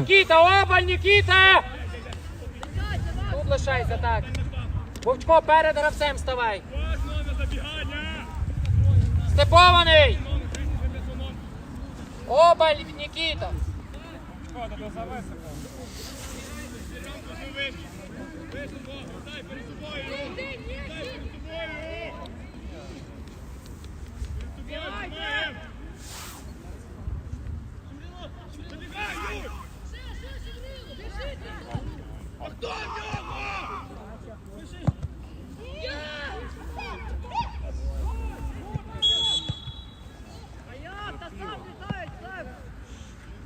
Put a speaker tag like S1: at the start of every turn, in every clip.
S1: Нікіта, обаль, Нікіта! Тут лишайся так. Вовчко, перед гравцем ставай. Степований! Обаль, Нікіта!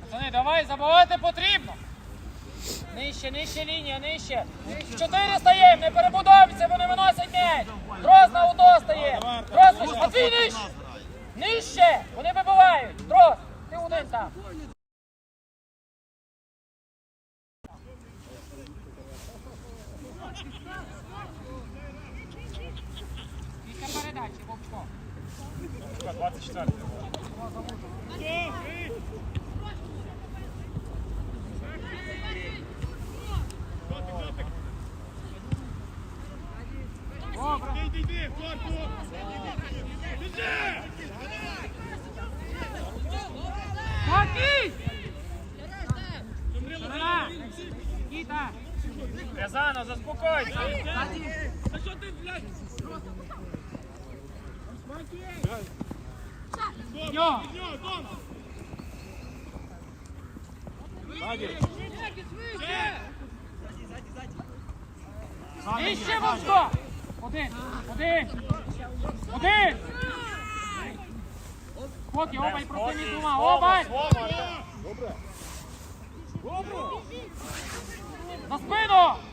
S1: Пацани, давай, забивати потрібно. Нижче, нижче лінія, нижче. Чотири стаємо, не перебудовуйся, вони виносять м'яч. Дрозд на удо стає. Дрозд, нижче. Матвій, нижче. Нижче. Вони вибивають. Дрозд, ти один там. Після передачі, Вовчко.
S2: 24.
S1: Добре.
S2: Йди, йди, в корпус! Біжи!
S1: Матвій! Ширина! Нікіта!
S2: Рязанов, заспокойся!
S3: А що ти, блядь?
S1: Нього!
S2: Нього, Дон!
S1: Іще Вовчко! Один! Один! Один! Поки, обай проти Мізума! Обай! На спину!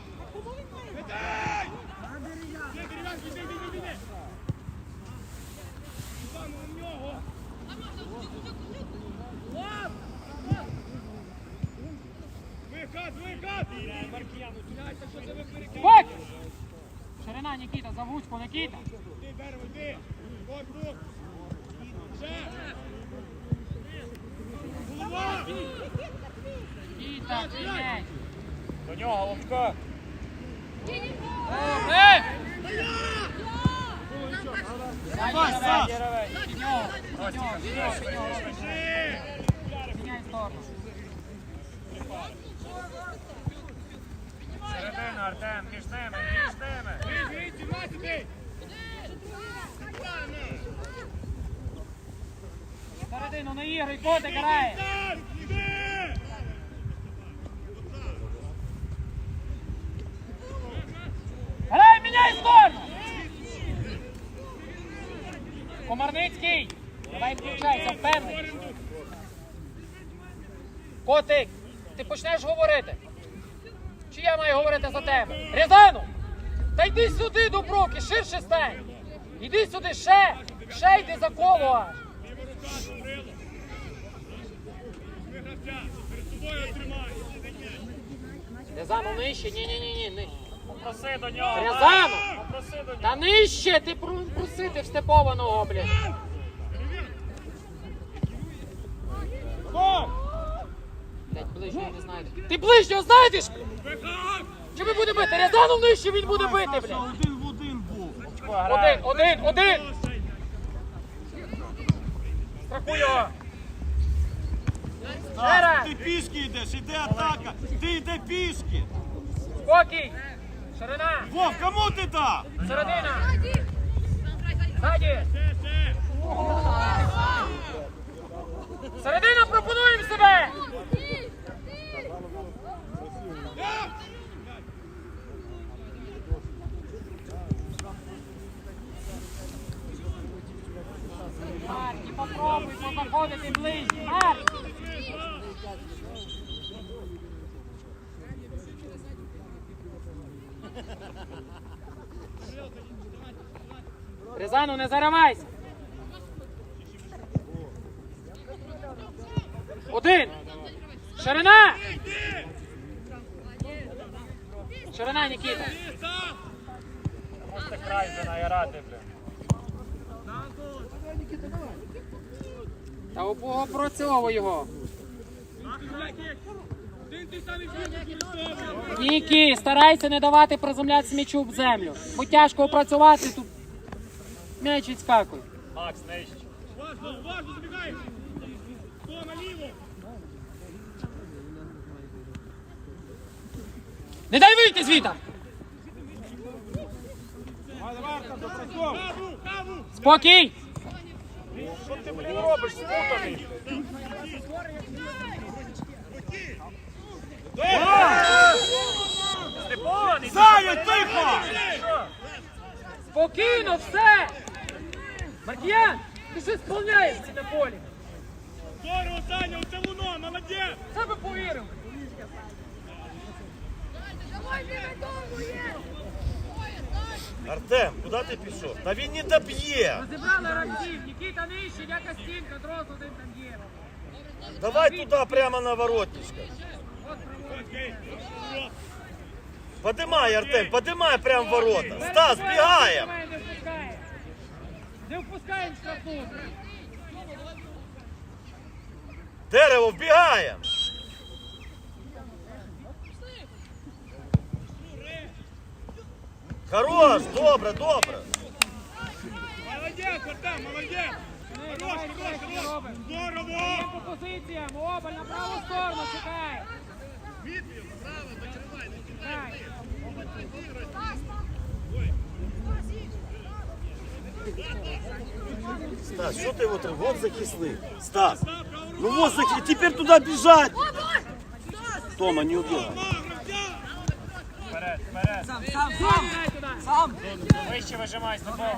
S1: Ширина, Нікіта, Завуцько, Нікіта!
S2: Іди, дерево, іди! Корпус! Ще! Голова!
S1: Нікіта, приймей!
S2: До нього, Ловко!
S1: Добре!
S2: Давай, Саш!
S1: Під нього, під нього, під нього, під нього, Робert.
S2: Біжи!
S1: Міняй сторону.
S2: Середина, Артем, між ними, між ними! Бій, бій, 17!
S1: Середину не ігри, котик грає! Грай, міняй сторону! Комарницький! Давай включайся, впевнений. Котик, ти почнеш говорити? Чи я маю говорити за тебе? Рязану! Та йди сюди, Дубровки, ширше стань! Іди сюди, ще! Ще йди за коло аж! Рязану нижче, ні-ні-ні, нижче.
S2: Попроси до нього!
S1: Рязанов! Та нижче, ти просити в Степованого, блін. Блядь, ближнього не знайдеш. Ти ближнього знайдеш? Чи ми будемо бити? Рязанов нижче він буде бити, блядь.
S3: Один в один був.
S1: Один, один, один. Страхуй його. Ще раз.
S3: Ти пішки йдеш, іде атака. Ти йде пішки.
S1: Спокій. Ширина.
S3: Вов, кому ти дав?
S1: Середина. Ззаді.
S2: Ще,
S1: Рязану, не заривайся. Один. Ширина. Ширина, Нікіта.
S2: Просто край вже наярати, блін.
S1: Та опрацьовуй його. Нікі, старайся не давати приземлятися м'ячу в землю. Бо тяжко опрацювати тут. М'яч відскакує.
S3: Макс, нижче.
S2: Уважно, уважно забігай. Тома, ліво.
S1: Не дай вийти
S2: каву.
S1: Спокій!
S3: Що ти, блін, робиш? Спутаний. Степан, Саня, тихо!
S1: Спокійно, все! Маркіян, ти що сповняєшся на полі?
S2: Здорово, Саня, оце воно, молодець.
S1: Це би повірив.
S3: Артем, куди ти пішов? Та він не доб'є.
S1: Розібрали гравців, Нікіта нижче, яка стінка, дрос один там є.
S3: Давай туди прямо на воротничка. Подимай, Артем, подимай прямо в ворота. Стас, бігаємо.
S1: Не впускаємо штрафну.
S3: Дерево, вбігаємо. Хорош, добре, добре.
S2: Молодець, Артем, молодець. Хорош, хорош, хорош. Здорово.
S1: По позиціям, обаль на праву сторону, чекай. Чекай.
S3: Стас, що ти вот, вот захисник? Стас, ну вот захисник, теперь туда бежать. Тома, не убегай.
S1: Забігай туди.
S4: Вище вижимай з тобою.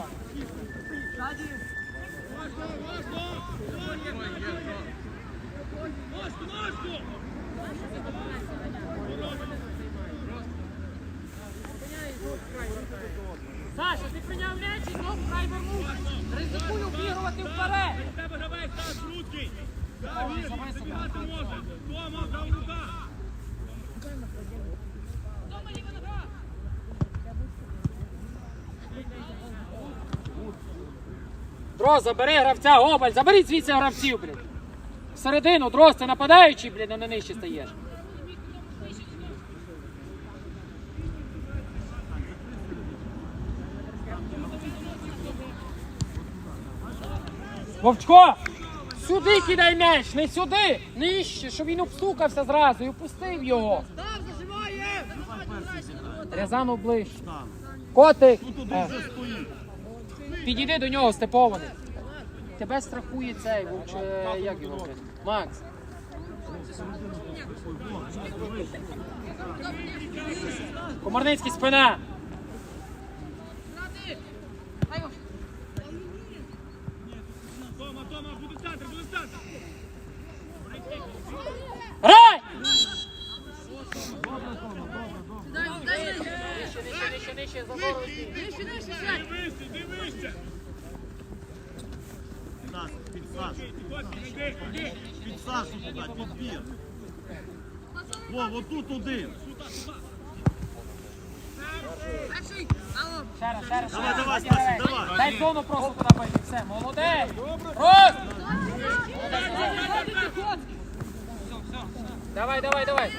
S2: Ножку, ножку.
S1: Саша, ти прийняв знову край вернувся. Ризикуй обігрувати вперед.
S2: У тебе гравець Стас Рудкий. Давид, забігати може. Тома, права рука.
S1: Дрозд, забери гравця, обаль, заберіть звідси гравців, блін. Всередину, Дрозд, ти нападаючий, блін, а на нижче стаєш. Вовчко! Сюди кидай м'яч, не сюди, нижче, щоб він обстукався зразу і опустив його. Рязанов ближче. Котик! Е. Підійди до нього, степований. Тебе страхує цей, вовч, е, як його? Макс. Комарницький спина.
S2: Тома, Тома, буде центр, буде центр.
S1: Грай! Нижче, нижче, нижче, нижче,
S3: вот тут один.
S1: Ще раз, ще раз.
S3: Давай, давай, Стасик, давай.
S1: Дай зону просто туди пойти. Все, молодець. Рост! Давай, давай, давай.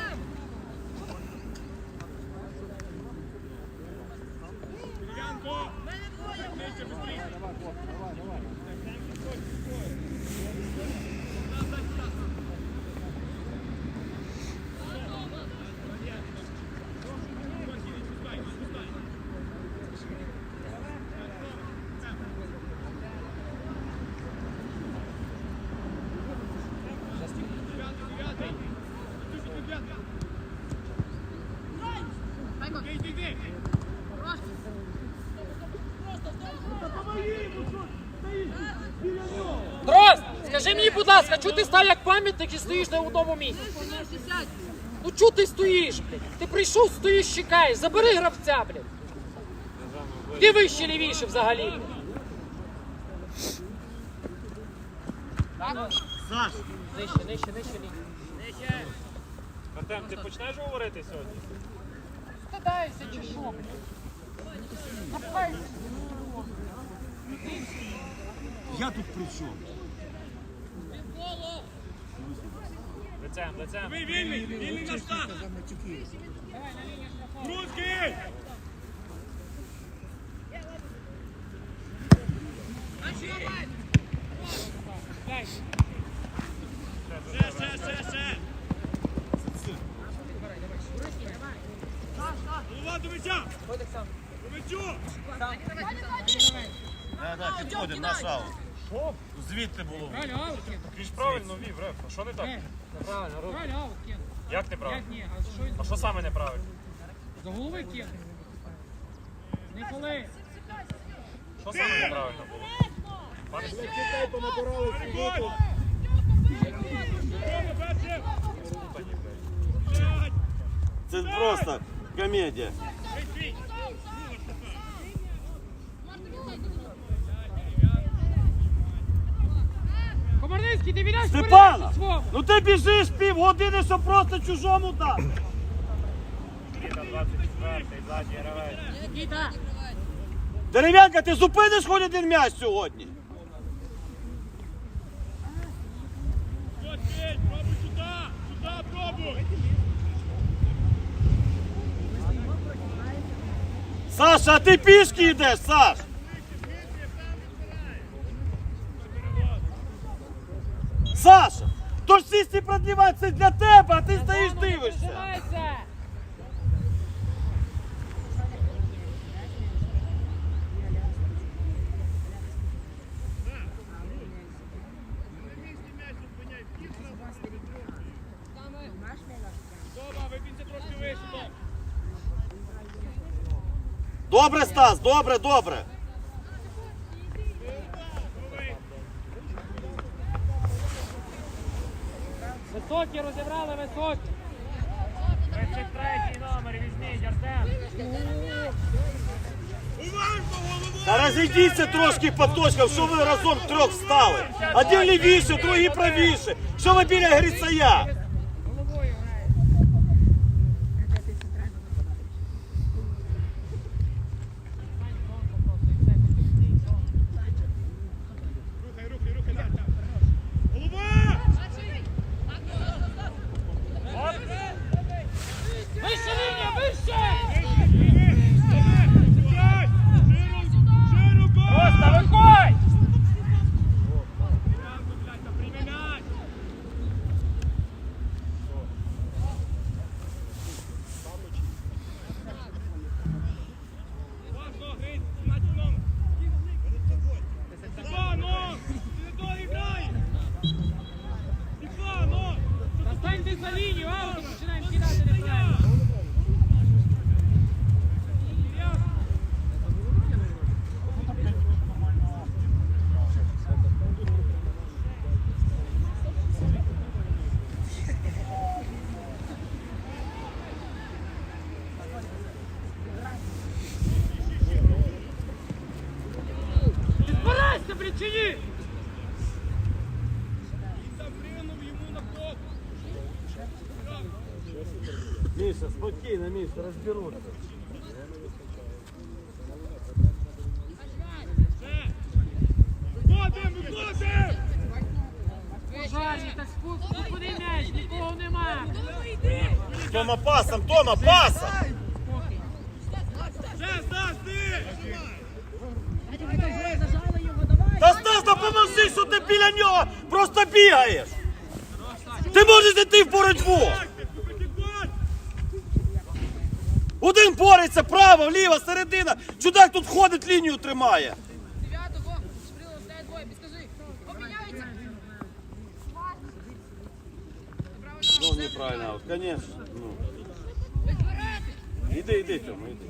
S2: Янко. Нижче, быстрее. Іди, іди, іди.
S1: Дрозд, скажи мені, будь ласка, чого ти став як пам'ятник і стоїш на одному місці? Ну чого ти стоїш, блядь? Ти прийшов, стоїш, чекаєш. Забери гравця, блядь. Ти вище лівіше взагалі.
S3: Саш,
S1: Нижче, нижче, нижче лінію.
S4: Артем, ти почнеш говорити сьогодні?
S1: Стидаєшся чи що, блядь? Напхайся.
S3: я тут при чому?
S4: Лицем, лицем.
S2: Ви вільний, вільний на штат. Русський! Ще, ще, ще, ще. Голова до м'яча! До м'ячу!
S3: Да, да, підходить наш аут.
S4: Що?
S3: Звідти було.
S1: Правильно, аут.
S4: Ти ж правильно вів, реф. А що не так?
S1: Правильно, правильно, аут кинув.
S4: Як неправильно?
S1: Як ні, а що він
S4: А що саме неправильно?
S1: за голови кинув? Не коли.
S4: Що саме неправильно було? Пане!
S2: Рома, перший!
S4: Слухані, блядь.
S3: Це просто комедія.
S1: Комарницький, ти віддаєш
S3: Степана! Ну ти біжиш півгодини, щоб просто чужому дати.
S4: 24-й, задній гравець.
S1: Нікіта.
S3: Дерев'янка, ти зупиниш хоч один м'яч сьогодні?
S2: Пробуй сюда! Сюда пробуй!
S3: Саша, а ти пішки йдеш, Саш? Саша, то ж ці продлівати це для тебе, а ти стоїш дивишся. Добре, Стас, добре, добре.
S1: Високі розібрали, високі.
S4: 33-й номер візьміть, Артем.
S3: Та розійдіться трошки по точкам, що ви разом трьох встали. Один лівіше, другий правіше. Що ви біля Грицая?
S1: Головою грає.
S2: Рухай, рухай, рухай, так, так. Голова!
S1: Вище лінія, вище!
S2: П'ять! Широко!
S4: Просто виходь!
S2: Янко, блядь, та прийми м'яч! Важно, Гриць, знімати номер. Степано! Ти не то граєш! Степано!
S1: Застаньте за лінію, аутом починаємо кидати неправильно. Ти збирайся, причині!
S2: Там пригнув йому на кроку.
S3: Міша, спокійно, Міша, розберуться.
S2: Виходимо, виходимо!
S1: Пожарні, так спу- куди м'яч, нікого нема.
S3: Тома пасом, Тома, пасом!
S2: Ще, Стас, ти!
S3: Та Стас, допоможи, що ти біля нього просто бігаєш! Ти можеш йти в боротьбу! Один бореться, право, ліво, середина. Чудак тут ходить, лінію тримає.
S5: Девятого, Шприлов, дай двое, подскажи. Поменяйте.
S3: Ну, неправильно, от, конечно. Ну. Іди, іди, Тьома, іди.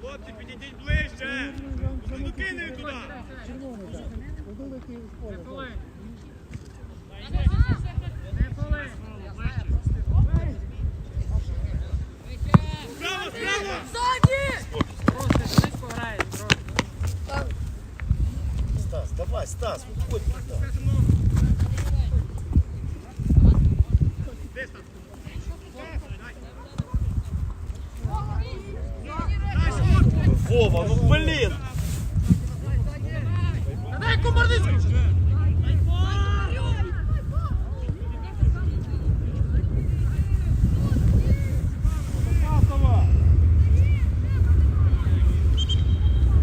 S2: Хлопці, підійдіть ближче! Ну кине туди! Червоний, так.
S1: Не коли. Не коли.
S2: Справа, справа!
S5: Сзади!
S1: Просто близько грає. трохи.
S3: Стас, давай, Стас, виходь туди.
S2: Де Стас?
S3: Вова, ну блін!
S1: Дай комбардицьку!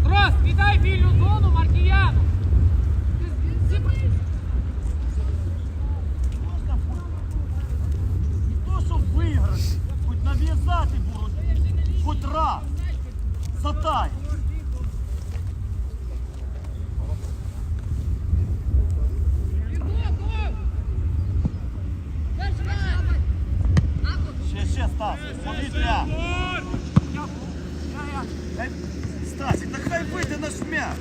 S1: Трос, віддай вільну зону Маркіяну!
S3: Не то, щоб виграти, хоч нав'язати боротьбу, хоч раз. Затай. Ще, ще, Стас, повітря. Хай- Стасик, та хай вийде наш м'яч.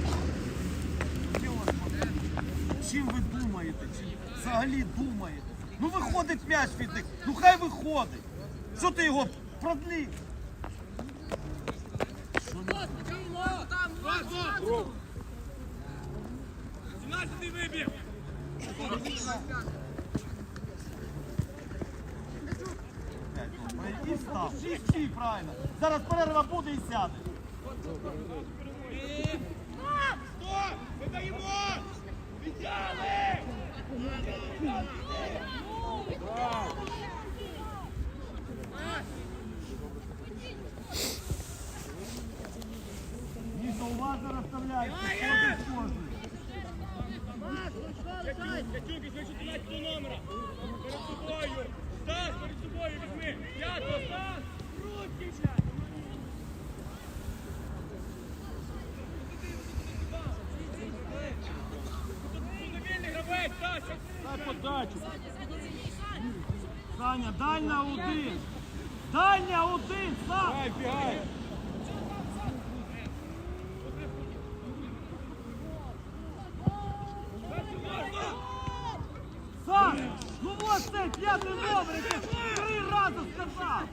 S3: Чим ви думаєте? Чим взагалі думаєте? Ну виходить м'яч від них, ну хай виходить. Що ти його продлив?
S2: Сімнадцятий вибіг.
S3: І став, стій правильно. Зараз перерва буде і сяде.
S2: Стоп! Ми даємо! Віддяли!
S3: Уважно розставляється.
S2: Грає!
S3: кожен з кожним.
S2: Катюк, візьми 14 номера. Перед собою. Стас, перед собою візьми. П'ятого, Стас. Руки Стас. Дай подачу.
S3: Саня, дай на один. Дай один, сам.
S2: Дай, бігай.
S3: Саня, ну ось цей п'ятий номер, я тебе три рази сказав.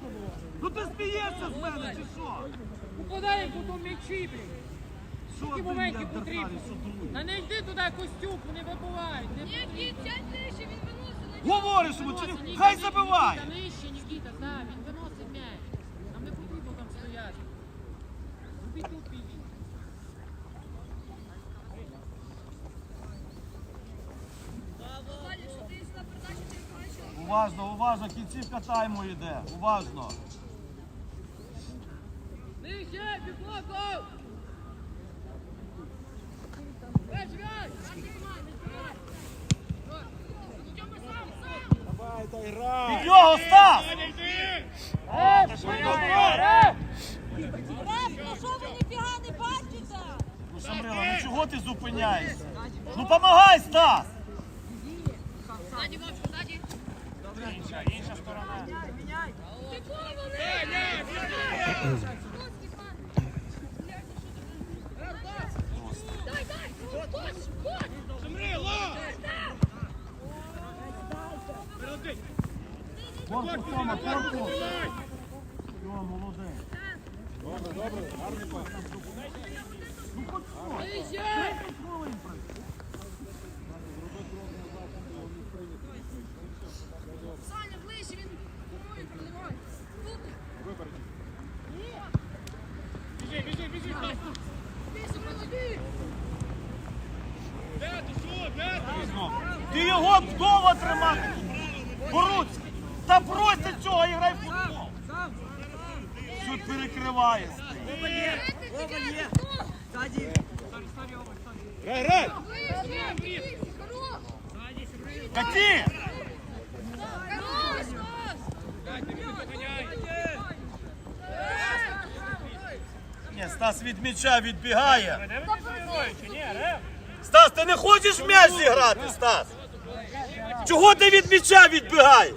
S3: Ну ти смієшся з мене чи що?
S1: Укладай потім м'ячі, блін.
S3: Що
S1: Такі
S3: ти
S1: моменти
S3: мене
S1: потрібні.
S3: вдеркаєш, що другий?
S1: Та не йди туди костюк, вони вибувають. Не потрібно. Ніка,
S3: Хай
S1: Ні-
S3: забиває.
S1: Нижче, Нікіта, так, він виносить м'яч. Нам не потрібно там стояти. Робіть тупі.
S3: Уважно, уважно, кінцівка тайму йде. Уважно.
S5: Нижче, підлогу! Весь м'яч!
S3: Під нього Стас!
S2: Саня, йди.
S1: Е, швидко, е!
S6: Що ви ніфіга не бачите?
S3: Ну, Шамрила, ну чого ти зупиняєшся? Ну помагай, Стас!
S5: Ззаді, Вовчик, ззаді!
S4: Інша, інша сторона.
S5: Дай,
S3: Корпус, Тома, корпус. Йо, молодець.
S5: Нижче!
S3: Хвилин пройшло.
S5: Саня, ближче, він кумує, проливає.
S2: Біжи, біжи, біжи.
S5: Більше молоді!
S2: Де ти, що,
S3: його вдома тримати. Боруцький. Та бросьте цього і грай футбол. Що перекриває.
S2: Грай, грай.
S3: Каті! Ні, Стас від м'яча відбігає. Стас, ти не хочеш м'яч зіграти, Стас? Чого ти від м'яча відбігаєш?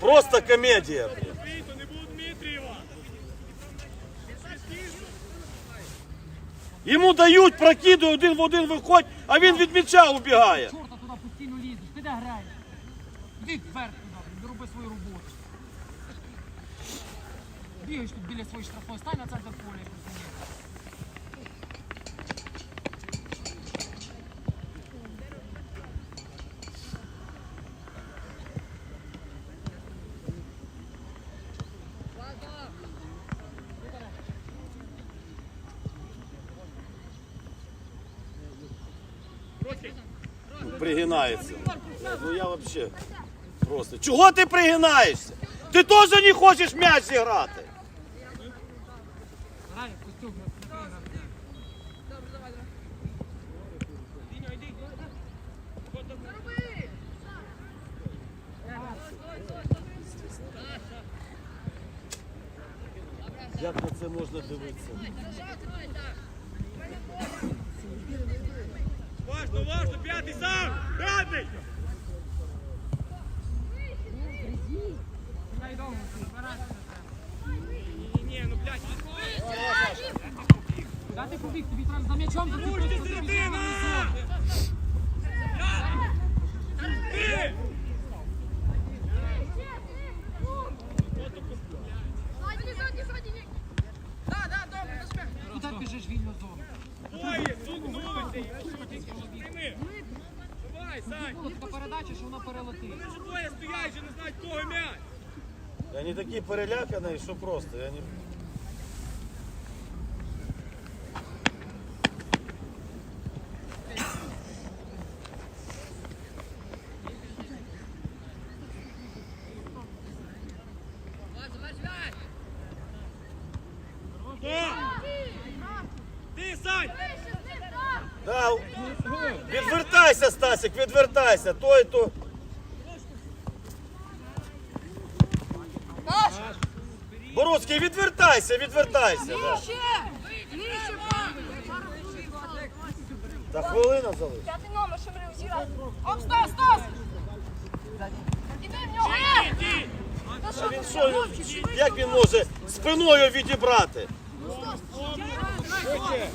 S3: Просто комедія. блін.
S2: Віто, не було Дмитрієва.
S3: Йому дають, прокидує, один в один виходь, а він від м'яча убігає.
S1: Чорта туди постійно лізеш. Ти де граєш? Іди вверх туди, блін, роби свою роботу. Бігаєш тут біля своєї штрафної, стань на центр поля.
S3: Пригинається. Ну я взагалі просто. Чого ти пригинаєшся? Ти теж не хочеш м'яч зіграти. Як на це можна дивитися?
S2: Важно, важно, п'ятий сам! П'ятий! Ні, ну блядь,
S1: Дати побіг, тобі треба за м'ячом, просто
S2: середина! Ти!
S5: Да, да, добре, нажми.
S1: І так біжиш вільно зону.
S2: Двоє, сукнути! Прийми! Давай, Сань!
S1: Була така передача, що вона перелетить.
S2: Вони ж двоє стоять, вже не знають, кого м'яч!
S3: Не такий переляканий, що просто. Я не... Відвертайся, Стасик, відвертайся. Той, то. Боруцький, відвертайся, відвертайся. Да. Та хвилина залишилась.
S6: П'ятий номер, що мрив зіграти. Оп, Стас, Стас! Іди в нього! Е!
S2: Ті!
S6: Та що
S3: Він що, як він може спиною відібрати?
S2: Нижче,